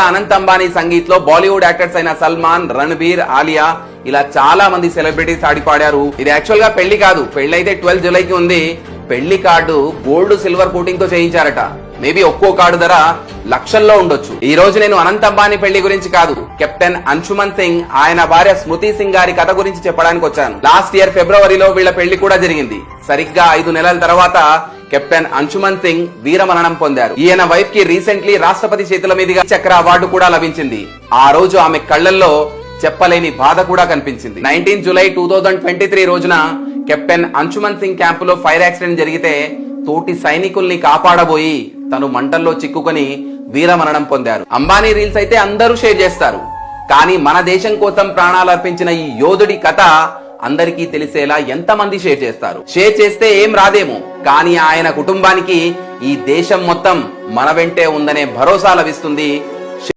అనంత్ అంబానీ సంగీత్లో Bollywood actors అయిన సల్మాన్ రణబీర్ ఆలియా ఇలా చాలా మంది సెలబ్రిటీస్ ఆడి పాడారు ఇది యాక్చువల్గా పెళ్ళి కాదు. పెళ్ళి అయితే ట్వెల్వ్ జూలైకి ఉంది. పెళ్ళి కార్డు గోల్డ్ సిల్వర్ కోటింగ్తో చేయించారట. మేబీ ఒక్కో కార్డు ధర లక్షల్లో ఉండొచ్చు. ఈ రోజు నేను అనంత్ అంబానీ పెళ్ళి గురించి కాదు కెప్టెన్ అంశుమన్ సింగ్ ఆయన భార్య స్మృతి సింగ్ గారి కథ గురించి చెప్పడానికి వచ్చాను. లాస్ట్ ఇయర్ ఫిబ్రవరిలో వీళ్ళ పెళ్ళి కూడా జరిగింది. సరిగ్గా ఐదు నెలల తర్వాత కెప్టెన్ అంశుమన్ సింగ్ వీరమరణం పొందారు. ఈయన వైఫ్కి రీసెంట్లీ రాష్ట్రపతి చేతుల మీదుగా చక్ర అవార్డు కూడా లభించింది. ఆ రోజు ఆమె కళ్ళల్లో చెప్పలేని బాధ కూడా కనిపించింది. Nineteen July two thousand twenty three రోజున కెప్టెన్ అంశుమన్ సింగ్ క్యాంపులో ఫైర్ యాక్సిడెంట్ జరిగితే తోటి సైనికుల్ని కాపాడబోయి తను మంటల్లో చిక్కుకొని వీరమరణం పొందారు. అంబానీ రీల్స్ అయితే అందరూ షేర్ చేస్తారు. కానీ మన దేశం కోసం ప్రాణాలు అర్పించిన ఈ యోధుడి కథ అందరికీ తెలిసేలా ఎంతమంది షేర్ చేస్తారు? షేర్ చేస్తే ఏం రాదేమో. కానీ ఆయన కుటుంబానికి ఈ దేశం మొత్తం మన వెంటే ఉందనే భరోసా లభిస్తుంది.